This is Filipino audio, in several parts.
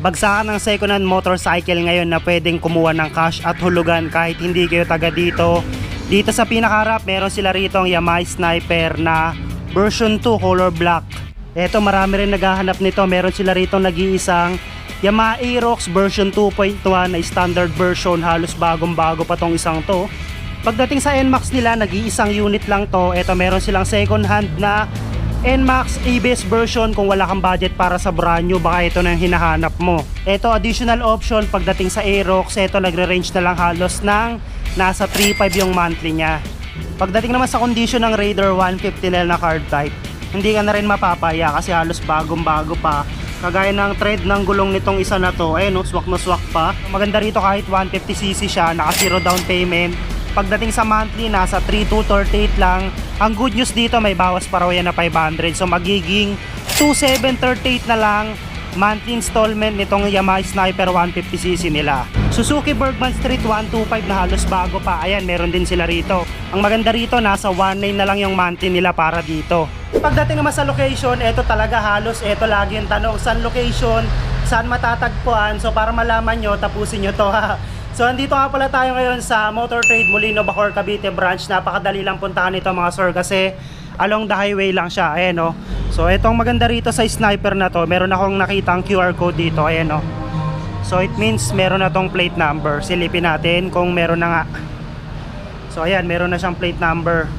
Bagsakan ng second hand motorcycle ngayon na pwedeng kumuha ng cash at hulugan kahit hindi kayo taga dito. Dito sa pinakaharap, meron sila rito ang Yamaha Sniper na version 2 color black. Eto marami rin naghahanap nito. Meron sila rito nag-iisang Yamaha Aerox version 2.1 na standard version. Halos bagong-bago pa tong isang to. Pagdating sa NMAX nila, nag-iisang unit lang to. Eto meron silang second hand na NMAX ABS version kung wala kang budget para sa brand new baka ito na yung hinahanap mo. Ito additional option pagdating sa Aerox, ito nagre-range na lang halos ng nasa 3.5 yung monthly niya. Pagdating naman sa condition ng Raider 150L na card type, hindi ka na rin mapapaya kasi halos bagong bago pa. Kagaya ng thread ng gulong nitong isa na to, ayun no, swak na swak pa. Maganda rito kahit 150cc siya, naka zero down payment. Pagdating sa monthly, nasa 3238 lang. Ang good news dito, may bawas pa raw yan na 500. So magiging 2738 na lang monthly installment nitong Yamaha Sniper 150cc nila. Suzuki Bergman Street 125 na halos bago pa. Ayan, meron din sila rito. Ang maganda rito, nasa 19 na lang yung monthly nila para dito. Pagdating naman sa location, ito talaga halos, ito lagi yung tanong, saan location, saan matatagpuan. So para malaman nyo, tapusin nyo to ha. So andito nga pala tayo ngayon sa Motor Trade Molino Bacor Cavite branch. Napakadali lang puntahan nito mga sir kasi along the highway lang siya. Ayan no. So itong maganda rito sa sniper na to, meron akong nakitang QR code dito. Ayan no. So it means meron na tong plate number. Silipin natin kung meron na nga. So ayan, meron na siyang plate number.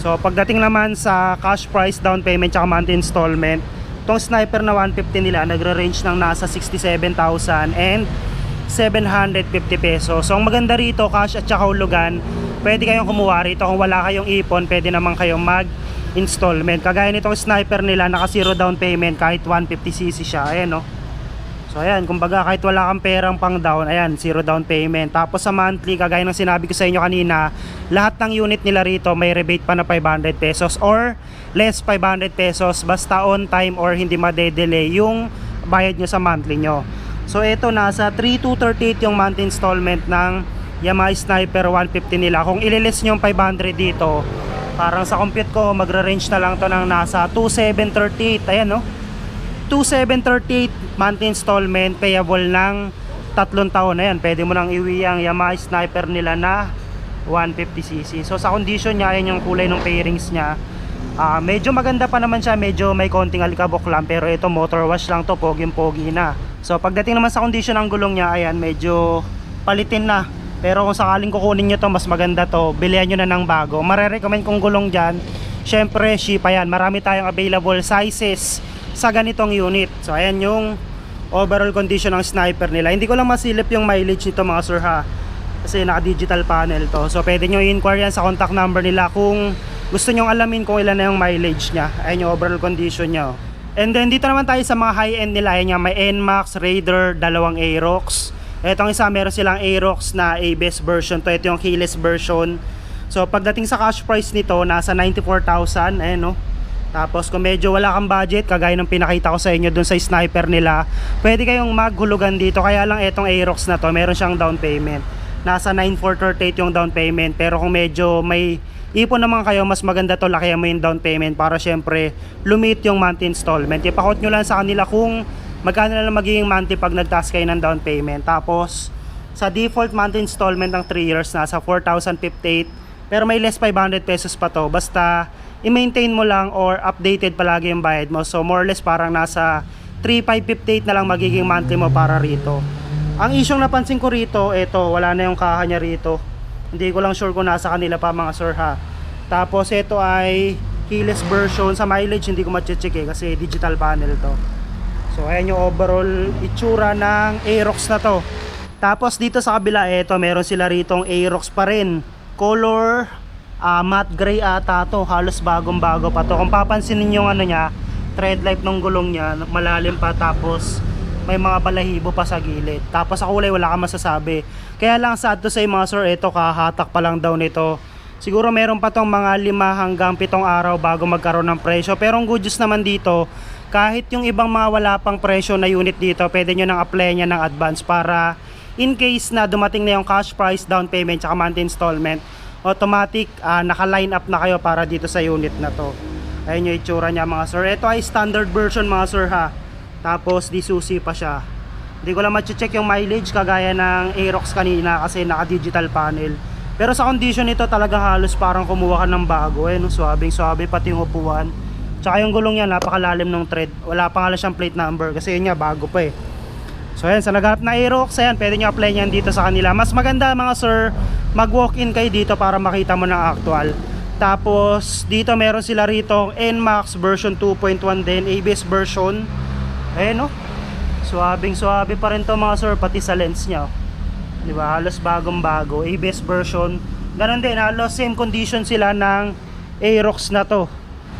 So pagdating naman sa cash price, down payment, tsaka monthly installment, tong sniper na 150 nila nagre-range ng nasa 67,000 and 750 pesos. So ang maganda rito, cash at saka hulugan, pwede kayong kumuha rito. Kung wala kayong ipon, pwede naman kayong mag installment. Kagaya nitong sniper nila, naka zero down payment kahit 150cc siya. Ayan no. So ayan, kumbaga kahit wala kang perang pang down, ayan, zero down payment. Tapos sa monthly, kagaya ng sinabi ko sa inyo kanina, lahat ng unit nila rito may rebate pa na 500 pesos or less 500 pesos basta on time or hindi madedelay yung bayad nyo sa monthly nyo. So ito nasa 3238 yung monthly installment ng Yamaha Sniper 150 nila. Kung ililis nyo yung 500 dito, parang sa compute ko magre-range na lang to ng nasa 2738. Ayan no. 2738 monthly installment payable ng tatlong taon na yan. Pwede mo nang iwi ang Yamaha Sniper nila na 150cc. So sa condition niya, ayan yung kulay ng pairings niya. Ah, medyo maganda pa naman siya, medyo may konting alikabok lang pero ito motor wash lang to, poging-pogi na. So pagdating naman sa condition ng gulong niya, ayan medyo palitin na. Pero kung sakaling kukunin nyo to, mas maganda to, bilihan nyo na ng bago. Marerecommend kong gulong dyan, syempre Shipa yan. Marami tayong available sizes sa ganitong unit. So ayan yung overall condition ng sniper nila. Hindi ko lang masilip yung mileage nito mga sir ha. Kasi naka-digital panel to. So pwede nyo i-inquire yan sa contact number nila kung gusto nyong alamin kung ilan na yung mileage niya. Ayan yung overall condition niya. oh. And then dito naman tayo sa mga high-end nila. Ayan yung may NMAX, Raider, dalawang Aerox. Etong isa meron silang Aerox na ABS version. To ito yung keyless version. So pagdating sa cash price nito, nasa 94,000. Ayan no. Tapos kung medyo wala kang budget, kagaya ng pinakita ko sa inyo dun sa sniper nila, pwede kayong maghulugan dito. Kaya lang etong Aerox na to, meron siyang down payment. Nasa 9438 yung down payment. Pero kung medyo may ipon naman kayo, mas maganda to lakihan mo yung down payment para syempre lumit yung monthly installment. Ipakot nyo lang sa kanila kung magkano na lang magiging monthly pag nagtaas kayo ng down payment. Tapos sa default monthly installment ng 3 years nasa 4,058 pero may less 500 pesos pa to basta i-maintain mo lang or updated palagi yung bayad mo so more or less parang nasa 3,558 na lang magiging monthly mo para rito ang isyong napansin ko rito ito wala na yung kaha niya rito hindi ko lang sure kung nasa kanila pa mga sir ha tapos ito ay keyless version sa mileage hindi ko ma-check eh kasi digital panel to So ayan yung overall itsura ng Aerox na to. Tapos dito sa kabila eto meron sila ritong Aerox pa rin. Color ah, matte gray ata to. Halos bagong bago pa to. Kung papansinin yung ano niya, tread life ng gulong niya, malalim pa tapos may mga balahibo pa sa gilid. Tapos sa kulay wala kang masasabi. Kaya lang sad to say mga sir, ito kahatak pa lang daw nito. Siguro meron pa tong mga lima hanggang pitong araw bago magkaroon ng presyo. Pero ang good news naman dito, kahit yung ibang mga wala pang presyo na unit dito, pwede nyo nang apply niya ng advance para in case na dumating na yung cash price, down payment, tsaka monthly installment, automatic ah, naka-line up na kayo para dito sa unit na to. Ayun yung itsura niya mga sir. Ito ay standard version mga sir ha. Tapos di susi pa siya. Hindi ko lang ma-check yung mileage kagaya ng Aerox kanina kasi naka-digital panel. Pero sa condition nito talaga halos parang kumuha ka ng bago eh, no? Swabing swabe pati yung upuan. Tsaka yung gulong niya napakalalim ng tread. Wala pa nga lang siyang plate number kasi yun nga bago pa eh. So ayan, sa naghanap na Aerox, ayan, pwede nyo apply yan dito sa kanila. Mas maganda mga sir, mag walk in kayo dito para makita mo ng actual. Tapos dito meron sila rito NMAX version 2.1 din, ABS version. Ayan no, Suabing suabe pa rin to mga sir pati sa lens niya. oh. 'Di ba? Halos bagong bago, ABS version. Ganon din, halos same condition sila ng Aerox na to.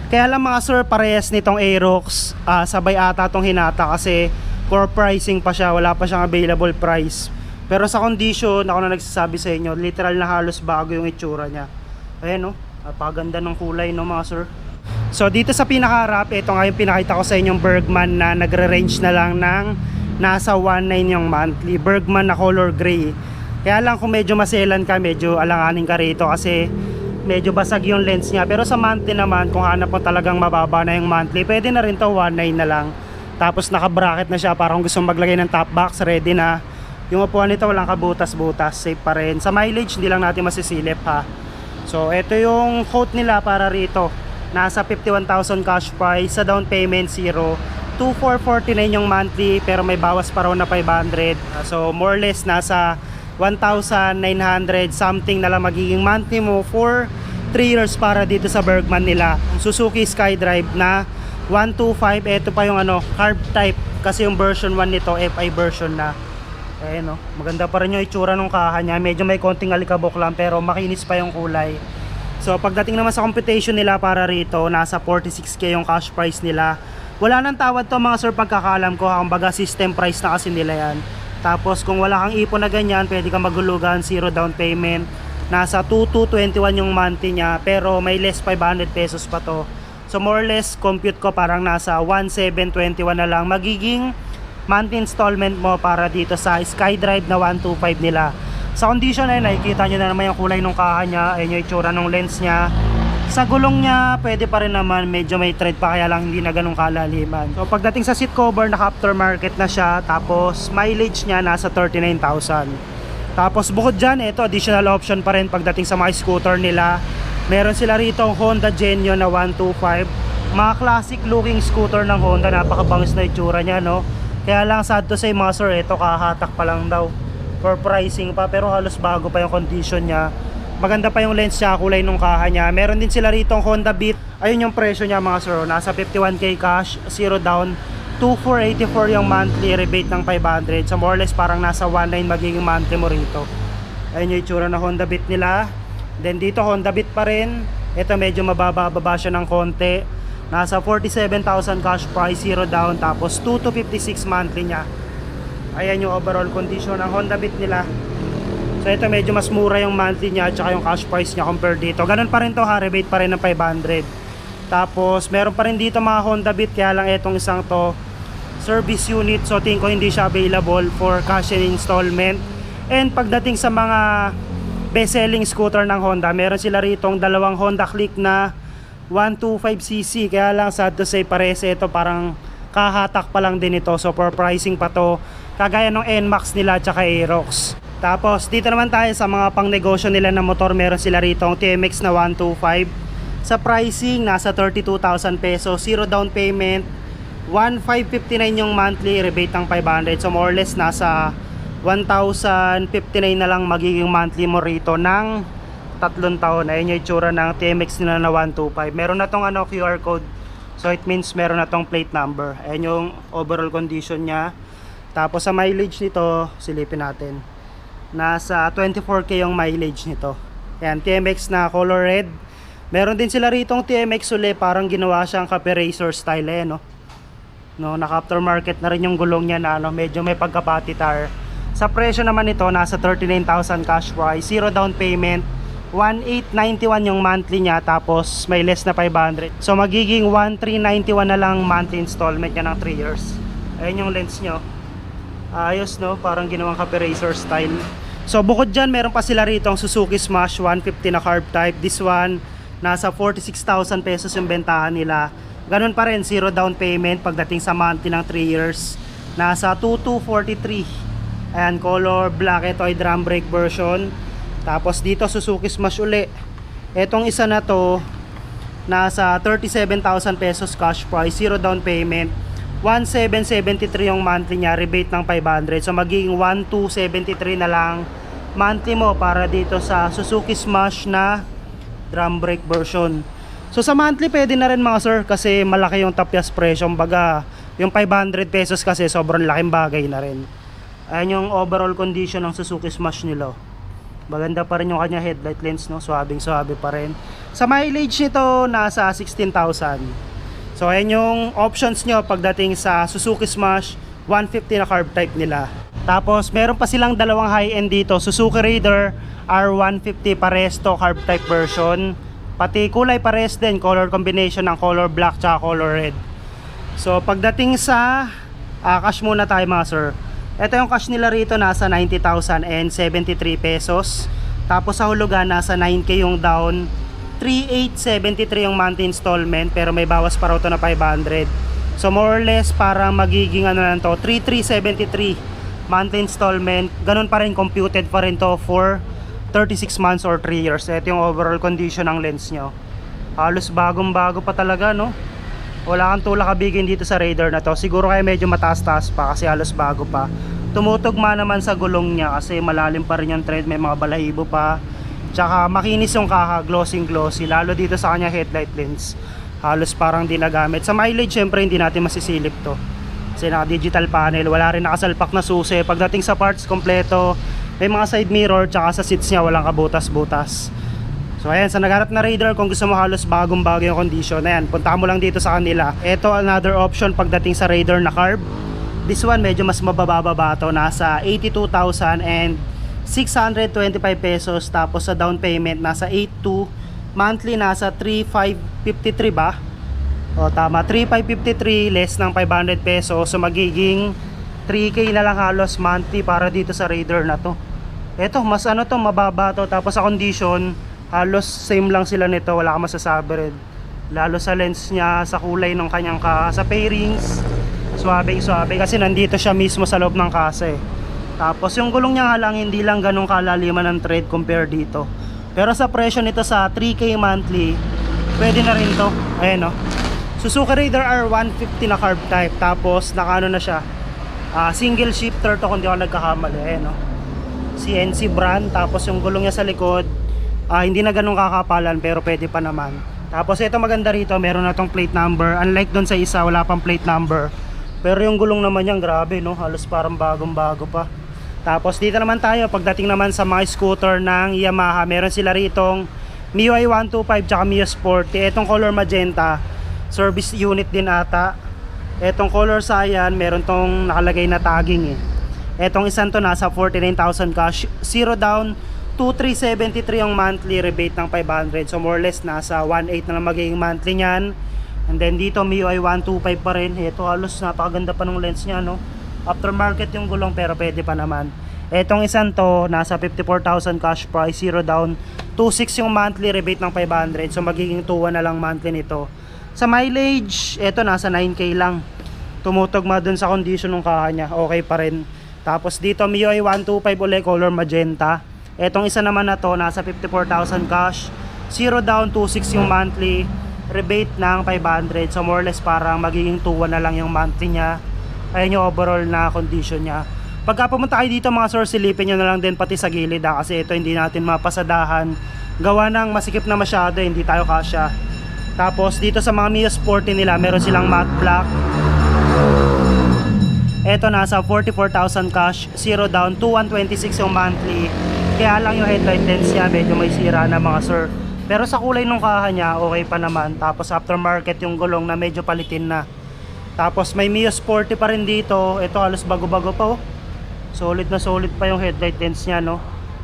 Kaya lang mga sir, parehas nitong Aerox, ah, sabay ata tong hinata kasi core pricing pa siya, wala pa siyang available price. Pero sa condition, ako na nagsasabi sa inyo, literal na halos bago yung itsura niya. Ayan no, napaganda ng kulay no mga sir. So dito sa pinakaharap, ito nga yung pinakita ko sa inyong Bergman na nagre-range na lang ng nasa 1.9 yung monthly. Bergman na color gray. Kaya lang kung medyo maselan ka, medyo alanganin ka rito kasi medyo basag yung lens niya. Pero sa monthly naman, kung hanap mo talagang mababa na yung monthly, pwede na rin to 1.9 na lang. Tapos naka-bracket na siya para kung gusto maglagay ng top box, ready na. Yung upuan nito walang kabutas-butas, safe pa rin. Sa mileage, hindi lang natin masisilip ha. So, ito yung quote nila para rito. Nasa 51,000 cash price, sa down payment zero. 2,449 yung monthly, pero may bawas pa raw na 500. Uh, So, more or less, nasa 1,900 something na lang magiging monthly mo for 3 years para dito sa Bergman nila. Suzuki SkyDrive na 125, ito pa yung ano, carb type kasi yung version 1 nito, FI version na. Eh no, maganda pa rin yung itsura ng kaha niya. Medyo may konting alikabok lang pero makinis pa yung kulay. So pagdating naman sa computation nila para rito, nasa 46k yung cash price nila. Wala nang tawad to mga sir pagkakalam ko, kumbaga system price na kasi nila yan. Tapos kung wala kang ipon na ganyan, pwede kang magulugan, zero down payment. Nasa 2221 yung monthly niya, pero may less 500 pesos pa to. So more or less, compute ko parang nasa 1721 na lang. Magiging monthly installment mo para dito sa SkyDrive na 125 nila. Sa condition ay nakikita nyo na naman yung kulay ng kaha niya, ayun yung itsura ng lens niya. Sa gulong niya, pwede pa rin naman, medyo may tread pa kaya lang hindi na ganun kalaliman. So pagdating sa seat cover, naka aftermarket na siya, tapos mileage niya nasa 39,000. Tapos bukod dyan, ito additional option pa rin pagdating sa mga scooter nila. Meron sila rito Honda Genio na 125. Mga classic looking scooter ng Honda, napakabangis na itsura niya, no? Kaya lang sad to say mga sir, ito kahatak pa lang daw. For pricing pa, pero halos bago pa yung condition niya. Maganda pa yung lens niya, kulay nung kaha niya. Meron din sila rito Honda Beat. Ayun yung presyo niya mga sir, nasa 51k cash, zero down. 2484 yung monthly rebate ng 500. So more or less parang nasa 19 magiging monthly mo rito. Ayun yung itsura na Honda Beat nila. Then dito Honda Beat pa rin. Ito medyo mababa-baba siya ng konti. Nasa 47,000 cash price, zero down. Tapos 2 to 56 monthly niya. Ayan yung overall condition ng Honda Beat nila. So ito medyo mas mura yung monthly niya at saka yung cash price niya compared dito. Ganun pa rin to ha, rebate pa rin ng 500. Tapos meron pa rin dito mga Honda Beat kaya lang itong isang to service unit so tingin ko hindi siya available for cash and installment. And pagdating sa mga best selling scooter ng Honda, meron sila ritong dalawang Honda Click na 125cc kaya lang sad to say pares ito parang kahatak pa lang din ito so for pricing pa to kagaya ng NMAX nila at saka Aerox tapos dito naman tayo sa mga pang negosyo nila na motor. Meron sila rito ang TMX na 125 sa pricing nasa 32,000 pesos. Zero down payment 1,559 yung monthly rebate ng 500 so more or less nasa 1,059 na lang magiging monthly mo rito ng tatlong taon. Ayun yung itsura ng TMX nila na 125 meron na tong ano QR code. So it means meron na tong plate number. Ayun yung overall condition niya tapos sa mileage nito silipin natin nasa 24k yung mileage nito. Ayan TMX na color red. Meron din sila ritong TMX uli parang ginawa siyang cafe racer style eh no? No naka aftermarket na rin yung gulong niya na ano medyo may pagkapati tire sa presyo naman nito nasa 39,000 cash price zero down payment 1,891 yung monthly niya tapos may less na 500 so magiging 1,391 na lang monthly installment niya ng 3 years. Ayun yung lens nyo ayos no parang ginawang cafe racer style so bukod dyan meron pa sila rito ang Suzuki Smash 150 na carb type this one nasa 46,000 pesos yung bentahan nila ganun pa rin zero down payment pagdating sa monthly ng 3 years Nasa 2243. Ayan, color black. Ito ay drum brake version. Tapos dito Suzuki Smash uli. Etong isa na to, nasa 37,000 pesos cash price, zero down payment. 1,773 yung monthly niya, rebate ng 500. So magiging 1,273 na lang monthly mo para dito sa Suzuki Smash na drum brake version. So sa monthly pwede na rin mga sir kasi malaki yung tapyas presyo. Baga yung 500 pesos kasi sobrang laking bagay na rin. Ayan yung overall condition ng Suzuki Smash nila. Maganda pa rin yung kanya headlight lens no, swabing swabe pa rin. Sa mileage nito nasa 16,000. So ayan yung options nyo pagdating sa Suzuki Smash 150 na carb type nila. Tapos meron pa silang dalawang high-end dito, Suzuki Raider R150 pares to carb type version. Pati kulay pares din, color combination ng color black tsaka color red. So pagdating sa ah, cash muna tayo mga sir. Ito yung cash nila rito nasa 90,073 pesos. Tapos sa hulugan nasa 9k yung down. 3,873 yung monthly installment pero may bawas pa raw to na 500. So more or less parang magiging ano lang to 3,373 monthly installment. Ganun pa rin computed pa rin to for 36 months or 3 years. Ito yung overall condition ng lens nyo. Halos bagong bago pa talaga no. Wala kang tulak dito sa Raider na to. Siguro kaya medyo mataas-taas pa kasi halos bago pa. Tumutugma naman sa gulong niya kasi malalim pa rin yung tread. May mga balahibo pa. Tsaka makinis yung kaka, glossing glossy. Lalo dito sa kanya headlight lens. Halos parang di nagamit. Sa mileage syempre hindi natin masisilip to. Kasi naka digital panel. Wala rin nakasalpak na susi. Pagdating sa parts kompleto. May mga side mirror. Tsaka sa seats niya walang kabutas-butas. So ayan, sa nagharap na Raider, kung gusto mo halos bagong bago yung condition, ayan, punta mo lang dito sa kanila. Ito another option pagdating sa Raider na carb. This one medyo mas mabababa to, nasa 82,000 and 625 pesos. Tapos sa down payment, nasa 82. Monthly, nasa 3,553 ba? O tama, 3,553 less ng 500 pesos. So magiging 3K na lang halos monthly para dito sa Raider na to. Ito, mas ano to, mababa to. Tapos sa condition, halos same lang sila nito. Wala ka masasabi rin. Lalo sa lens niya, sa kulay ng kanyang ka, sa pairings. Swabe, swabe. Kasi nandito siya mismo sa loob ng kasa eh. Tapos yung gulong niya nga lang, hindi lang ganun kalaliman ng thread compare dito. Pero sa presyo nito sa 3K monthly, pwede na rin to. Ayan o. Suzuki Raider R150 na carb type. Tapos naka ano na siya. ah, single shifter to kung di ako nagkakamali. Ayan o. CNC brand. Tapos yung gulong niya sa likod, ah, hindi na ganun kakapalan pero pwede pa naman. Tapos ito maganda rito, meron na tong plate number. Unlike doon sa isa, wala pang plate number. Pero yung gulong naman yan, grabe no. Halos parang bagong bago pa. Tapos dito naman tayo, pagdating naman sa mga scooter ng Yamaha, meron sila ritong MIUI 125 tsaka Mio Sporty. Itong color magenta, service unit din ata. Etong color cyan, meron tong nakalagay na tagging eh. Etong isang to nasa 49,000 cash, zero down, 2,373 yung monthly rebate ng 500. So more or less nasa 1,800 na lang magiging monthly niyan. And then dito MIUI 125 pa rin. Ito halos napakaganda pa ng lens niya no. Aftermarket yung gulong pero pwede pa naman. Etong isang to nasa 54,000 cash price, zero down. 2,600 yung monthly rebate ng 500. So magiging 2,1 na lang monthly nito. Sa mileage, eto nasa 9k lang. Tumutugma dun sa condition ng kaha niya. Okay pa rin. Tapos dito MIUI 125 ulit color magenta. Etong isa naman na to nasa 54,000 cash. Zero down 2,600 yung monthly rebate ng 500. So more or less parang magiging 2,1 na lang yung monthly niya. Ayan yung overall na condition niya. Pagka pumunta kayo dito mga sir, silipin nyo na lang din pati sa gilid ha, kasi ito hindi natin mapasadahan. Gawa ng masikip na masyado, hindi tayo kasya. Tapos dito sa mga Mio Sporty nila, meron silang matte black. Ito nasa 44,000 cash, zero down, 2,126 yung monthly. Kaya lang yung headlight lens niya, medyo may sira na mga sir. Pero sa kulay ng kaha niya, okay pa naman. Tapos aftermarket yung gulong na medyo palitin na. Tapos may Mio Sporty pa rin dito. Ito halos bago-bago pa oh. Solid na solid pa yung headlight lens niya no.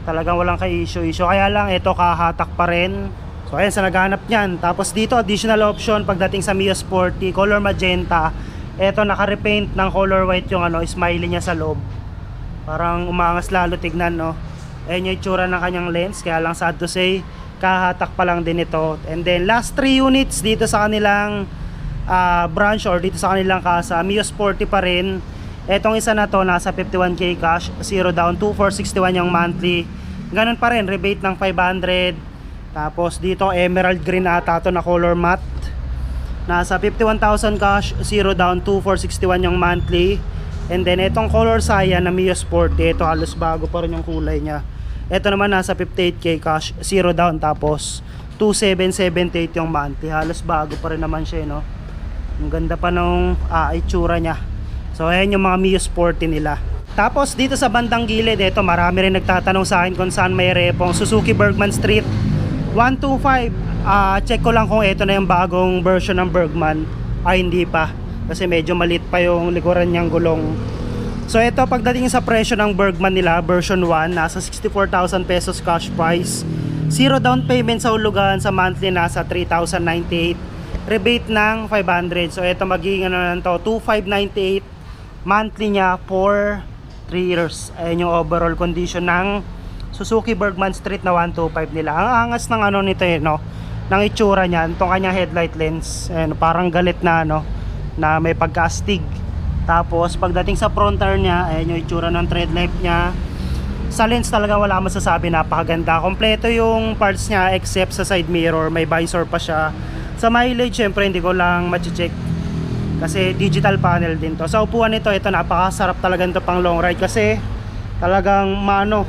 Talagang walang ka-issue-issue. Kaya lang ito kahatak pa rin. So ayan sa naghanap niyan. Tapos dito additional option pagdating sa Mio Sporty, color magenta. Ito naka-repaint ng color white yung ano, smiley niya sa loob. Parang umangas lalo tignan no. Ayan yung itsura ng kanyang lens. Kaya lang sad to say, kahatak pa lang din ito. And then last 3 units dito sa kanilang ah, branch or dito sa kanilang kasa, Mio Sporty pa rin. Etong isa na to, nasa 51k cash, 0 down, 2461 yung monthly. Ganun pa rin, rebate ng 500. Tapos dito, emerald green ata to na color matte. Nasa 51,000 cash, 0 down, 2461 yung monthly. And then itong color Saya na Mio Sport, ito halos bago pa rin yung kulay niya. Ito naman nasa 58k cash, 0 down tapos 2778 yung monthly. Halos bago pa rin naman siya, eh, no. Ang ganda pa nung ah, itsura niya. So ayan yung mga Mio Sporty nila. Tapos dito sa bandang gilid, ito marami rin nagtatanong sa akin kung saan may repong Suzuki Bergman Street 125. Ah, check ko lang kung ito na yung bagong version ng Bergman. Ay hindi pa. Kasi medyo malit pa yung likuran niyang gulong. So ito pagdating sa presyo ng Bergman nila version 1 nasa 64,000 pesos cash price. Zero down payment sa hulugan sa monthly nasa 3,098. Rebate ng 500. So ito magiging ano lang to 2,598 monthly niya for 3 years. Ayan yung overall condition ng Suzuki Bergman Street na 125 nila. Ang angas ng ano nito eh, no? Ng itsura niya, itong kanyang headlight lens. Ayan, parang galit na ano, na may pagka-astig. Tapos pagdating sa front niya, ayan yung itsura ng tread lamp niya. Sa lens talaga wala masasabi, napakaganda. Kompleto yung parts niya except sa side mirror, may visor pa siya. Sa mileage, syempre hindi ko lang ma-check kasi digital panel din to. Sa upuan nito, ito napakasarap talaga nito pang long ride kasi talagang maano,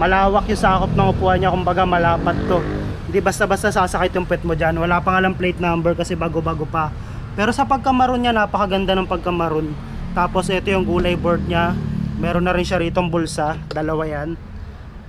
malawak yung sakop ng upuan niya, kumbaga malapat to. Hindi basta-basta sasakit yung pet mo dyan. Wala pa nga lang plate number kasi bago-bago pa. Pero sa pagkamaroon niya, napakaganda ng pagkamaroon. Tapos ito yung gulay board niya. Meron na rin siya rito bulsa, dalawa yan.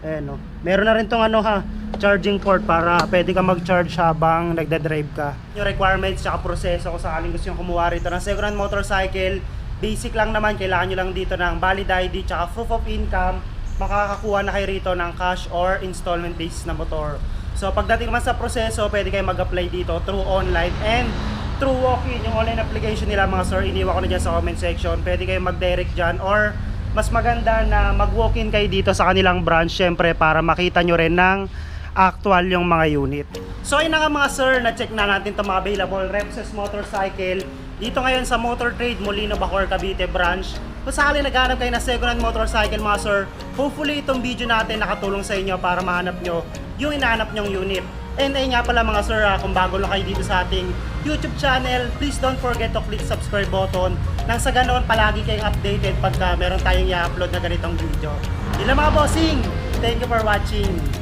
Ayan o. Meron na rin tong ano ha, charging port para pwede ka mag-charge habang nagda-drive ka. Yung requirements tsaka proseso kung sakaling gusto nyo kumuha rito ng second motorcycle, basic lang naman, kailangan nyo lang dito ng valid ID tsaka proof of income, makakakuha na kayo rito ng cash or installment based na motor. So pagdating naman sa proseso, pwede kayo mag-apply dito through online and through walk-in. Yung online application nila mga sir, iniwan ko na dyan sa comment section. Pwede kayo mag-direct dyan or mas maganda na mag-walk-in kayo dito sa kanilang branch syempre para makita nyo rin ng actual yung mga unit. So ayun na nga mga sir, na-check na natin itong mga available Repses Motorcycle dito ngayon sa Motor Trade Molino Bacor Cavite branch. Kung sakali naghanap kayo ng second hand motorcycle mga sir, hopefully itong video natin nakatulong sa inyo para mahanap nyo yung inahanap nyong unit. And ayun nga pala mga sir, ah, kung bago lang kayo dito sa ating YouTube channel, please don't forget to click subscribe button nang sa ganoon palagi kayong updated pagka meron tayong i-upload na ganitong video. Yun lang mga bossing! Thank you for watching!